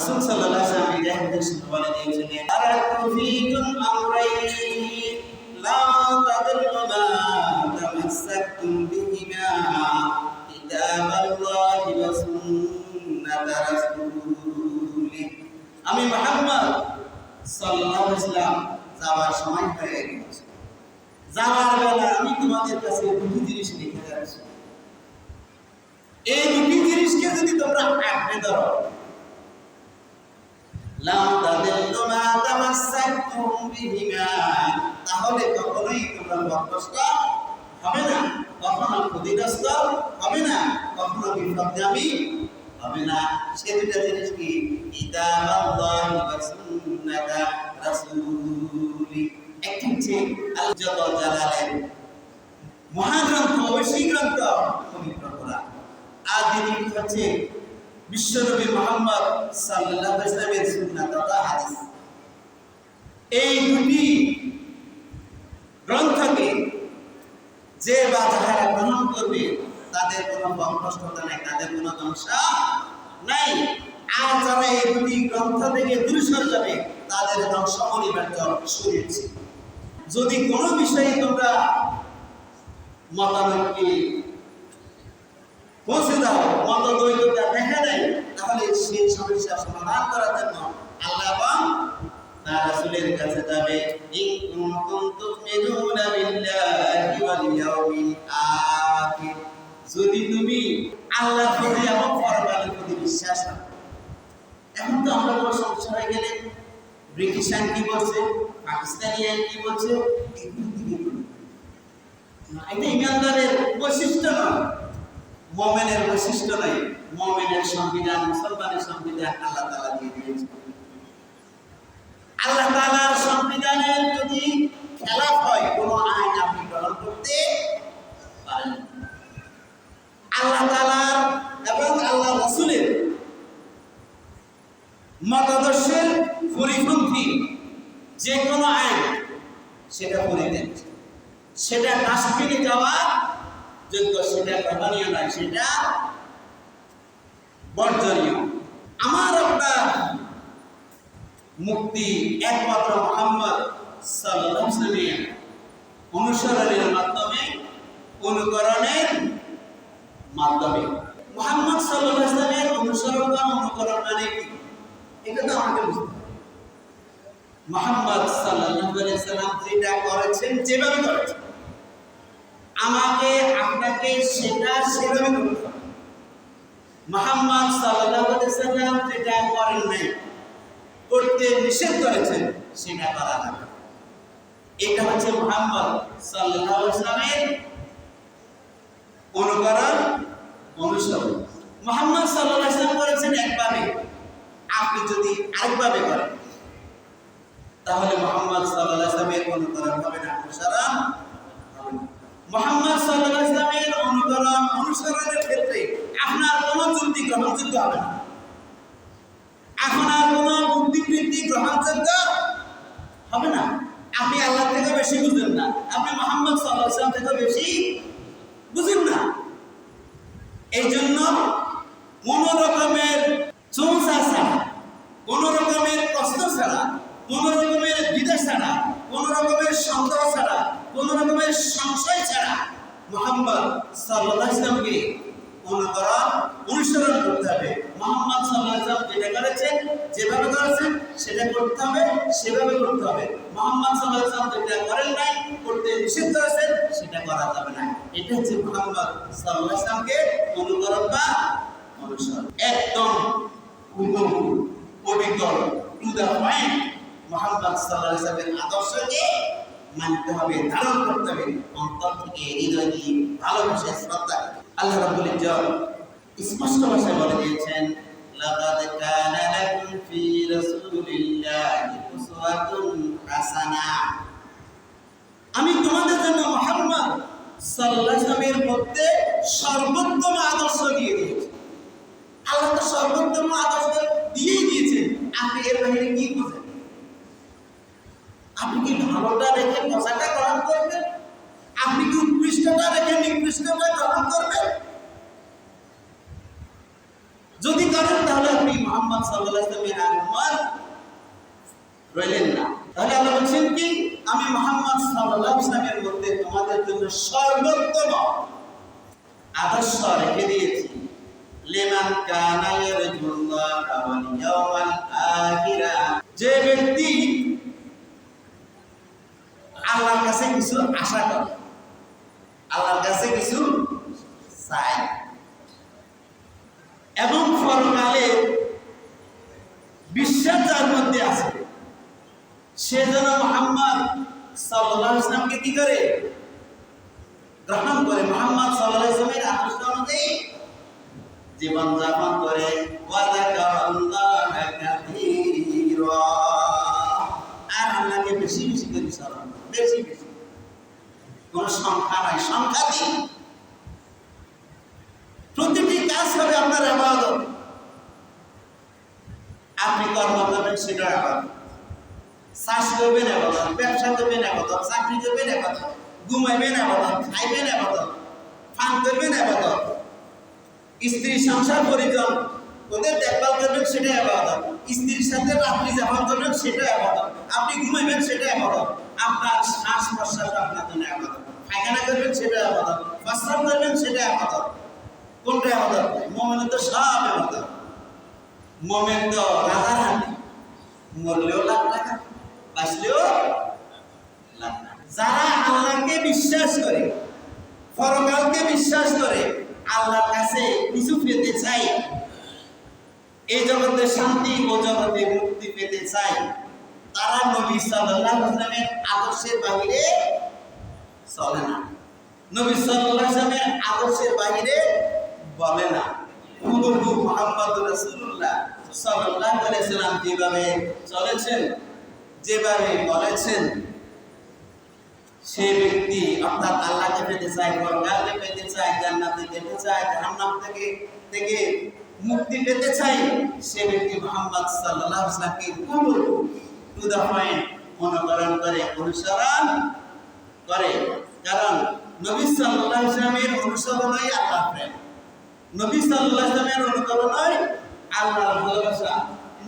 রাসূল সাল্লাল্লাহু আলাইহি ওয়াসাল্লাম এই হাদিস বলে দিয়েছিলেন। আরাতু ফীকুম আমরাইন, লা মা তামাসসাকতুম বিহিমা, কিতাবাল্লাহি ওয়া সুন্নাত রাসূলিহি। আমি মুহাম্মদ সাল্লাল্লাহু আলাইহি ওয়াসাল্লাম যাওয়ার সময় হয়ে গেছে যাওয়ার বেলা আমি তোমাদের কাছে দুটি জিনিস লিখে যাচ্ছি। এই দুটি জিনিসকে যদি তোমরা আঁকড়ে ধরো লাম তাদিল্লু মা তামাসসাকতুম তাহলে কখনোই তোমরা পথভ্রষ্ট হবে না, কখনো ক্ষতিগ্রস্ত হবে না, কখনো বিপদগামী হবে না। সে দুটা জিনিস কি? কিতাবাল্লাহি ওয়া সুন্নাতা রাসূলি। একটি মহাগ্রন্থ ঐশী গ্রন্থ, পবিত্র কোরআন। আর দ্বিতীয়টি হচ্ছে বিশ্বনবী মোহাম্মদ হাদিস। এই দুটি গ্রন্থকে যে গ্রহণ করবে, তাদের কোনো বংশস্থতা নাই, তাদের কোনো ধ্বংস নাই। আর যারা এই দুটি গ্রন্থ থেকে দূরে সরে যাবে, তাদের ধ্বংস যদি কোনো বিষয়ে তোমরা মতামতকে পৌঁছে দাও মত দ্বৈততা দেখা এখন তো আমরা কোনো সমস্যা হয়ে গেলে ব্রিটিশ আইন কি বলছে, পাকিস্তানি আইন কি বলছে এটা ইমানদারের বৈশিষ্ট্য নয় বৈশিষ্ট্য মোমেনের সংবিধান, মুসলমানের সংবিধান আল্লাহ তালা দিয়ে দিয়েছে। আল্লাহ তালার সংবিধানের যদি খেলাফ হয়, কোনো আইন আপনি গ্রহণ করতে পারেন আল্লাহ তালার এবং আল্লাহ রসুলের মতাদর্শের পরিপন্থী যে কোনো আইন, সেটা পরিত্যাগ সেটা ডাস্টবিনে যাওয়া যোগ্য, সেটা গ্রহণীয় নয়, সেটা বর্জনীয়। আমার আপনার মুক্তি একমাত্র মোহাম্মদ আলাইহি অনুসরণের মাধ্যমে, অনুকরণের মাধ্যমে। মোহাম্মদ সাল্লাল্লাহু আলাইহি ওয়াসাল্লামের অনুসরণ বা অনুকরণ মানে কি? এটা তো বুঝতে মোহাম্মদ ওয়াসাল্লাম যেটা করেছেন, যেভাবে করেছেন। আমাকে, আপনাকে সেটা সেভাবে করতে হবে। মোহাম্মদ ওয়াসাল্লাম যেটা করেন নাই, করতে নিষেধ করেছেন, সেটা করা যাবে এটা হচ্ছে মোহাম্মদ ওয়াসাল্লামের অনুকরণ, অনুসরণ। মোহাম্মদ ওয়াসাল্লাম করেছেন একভাবে আপনি যদি আরেকভাবে করেন, তাহলে মোহাম্মদ আলাইহি অনুকরণ হবে না, অনুসরণ মোহাম্মদ সাল্লাল্লাহু আলাইহি ওয়াসাল্লামের অনুকরণ, অনুসরণের ক্ষেত্রে আপনার কোনো যুক্তি গ্রহণযোগ্য হবে না। কোনো বুদ্ধিবৃত্তি গ্রহণযোগ্য হবে না। আপনি আল্লাহ থেকে বেশি বুঝেন না। আপনি মোহাম্মদ সাল্লাল্লাহু আলাইহি ওয়াসাল্লাম থেকে বেশি বুঝেন না। এই জন্য কোন রকমের চৌসা ছাড়া কোন রকমের প্রশ্ন ছাড়া কোন রকমের দ্বিধা ছাড়া কোন রকমের সন্দেহ ছাড়া কোন রকমের সংশয় ছাড়া মোহাম্মদ সাল্লাল্লাহু আলাইহি ওয়াসাল্লামকে অনুসরণ করতে হবে। মোহাম্মদ সাল্লাল্লাহু আলাইহি যেটা করেছেন, যেভাবে করেছেন, সেটা করতে হবে, সেভাবে করতে হবে। মোহাম্মদ সাল্লাল্লাহু আলাইহি যেটা করেন নাই, করতে নিষেধ করেছেন, সেটা করা যাবে না। এটা হচ্ছে মোহাম্মদ সাল্লাল্লাহু আলাইহি ওয়াসাল্লামকে অনুকরণ বা অনুসরণ। একদম হুবহু অবিকল টু দ্য পয়েন্ট মোহাম্মদ সাল্লাল্লাহু আলাইহি ওয়াসাল্লামের আদর্শকে মানতে হবে, ধারণ করতে হবে। অন্তর থেকে হৃদয় দিয়ে ভালোবাসা শ্রদ্ধা আল্লাহ রাব্বুল ইজ্জত স্পষ্ট ভাষায় বলে দিয়েছেন, লাকাদ কানা লাকুম ফি রাসূলিল্লাহি উসওয়াতুন হাসানা। আমি তোমাদের জন্য মুহাম্মদ ওয়াসাল্লামের মধ্যে সর্বোত্তম আদর্শ দিয়ে দিয়েছি। আল্লাহ তো সর্বোত্তম আদর্শ দিয়েই দিয়েছেন। আপনি এর বাইরে কি বুঝেন? আপনি কি ভালোটা রেখে মশাটা গ্রহণ করবেন? আপনি কি উৎকৃষ্টতা রেখে নিকৃষ্টতা গ্রহণ করবেন? যদি করেন, তাহলে আপনি মোহাম্মদ সাল্লাল্লাহু আলাইহি রইলেন না। তাহলে আল্লাহ বলছেন কি? আমি মোহাম্মদ সাল্লাল্লাহু আলাইহি ওয়াসাল্লামের মধ্যে তোমাদের জন্য সর্বোত্তম আদর্শ রেখে দিয়েছি। লিমান কানা ইয়ারজুল্লাহ ওয়াল ইয়াওমাল আখিরা। যে ব্যক্তি আল্লাহর কাছে কিছু আশা করে। আল্লাহর কাছে কিছু চায়। এবং পরকালে বিশ্বাস যার মধ্যে আছে, সে যেন মোহাম্মদ সাল্লাল্লাহু আলাইহি ওয়াসাল্লামকে কি করে? গ্রহণ করে। মোহাম্মদ সাল্লাল্লাহু আলাইহি ওয়াসাল্লামের আদর্শ অনুযায়ী জীবন যাপন করে ওয়াযাকারাল্লাহা বেশি প্রতিটি কাজ হবে আপনার আবাদত। আপনি কর্ম করবেন সেটা আবাদত। চাষ করবেন, আবাদত। ব্যবসা করবেন, আবাদত। চাকরি করবেন, আবাদত। ঘুমাইবেন, আবাদত। খাইবেন, আবাদত। ফান করবেন, আবাদত। স্ত্রী সংসার পরিজন, ওদের দেখভাল করবেন, সেটাই আবাদত। স্ত্রীর সাথে রাত্রি যাপন করবেন, সেটাই আবাদত। আপনি ঘুমাইবেন, সেটাই আবাদত। আপনার শ্বাস প্রশ্বাস আপনার জন্য আবাদত পায়খানা করবেন সেটাই আবাদত প্রস্রাব করবেন সেটাই আবাদত কোনটা আবাদত মোমেনের তো সব আবাদত মোমেন তো রাজার হাতে মরলেও লাখ টাকা, বাঁচলেও লাখ যারা আল্লাহকে বিশ্বাস করে, পরকালকে বিশ্বাস করে, আল্লাহর কাছে কিছু পেতে চাই এই জগতে শান্তি, ও জগতে মুক্তি পেতে চাই তারা নবী আলাইহি আদর্শের বাইরে চলে না। নবী আলাইহি আদর্শের বাইরে বলে না। যেভাবে চলেছেন, যেভাবে বলেছেন, সে ব্যক্তি অর্থাৎ আল্লাহকে পেতে চায় পেতে চায় চায় থেকে মুক্তি পেতে চায়, সে ব্যক্তি মোহাম্মদ ওয়াসাল্লামকে পয়েন্ট অনুকরণ করে অনুসরণ করে। কারণ নবী সাল্লাল্লাহু ওয়াসাল্লামের অনুসরণই আল্লাহ প্রেম। নবী সাল্লাল্লাহু ওয়াসাল্লামের অনুকরণই আল্লাহর ভালোবাসা।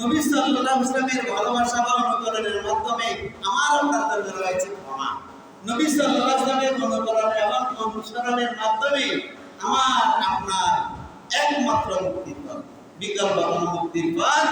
নবী সাল্লাল্লাহু ওয়াসাল্লামের ভালোবাসা বা অনুকরণের মাধ্যমে আমার আপনার জন্য রয়েছে ক্ষমা। নবী সাল্লাল্লাহু ওয়াসাল্লামের অনুকরণ এবং অনুসরণের মাধ্যমে আমার, আপনার একমাত্র মুক্তির পথ, বিকল্প কোনো মুক্তির পথ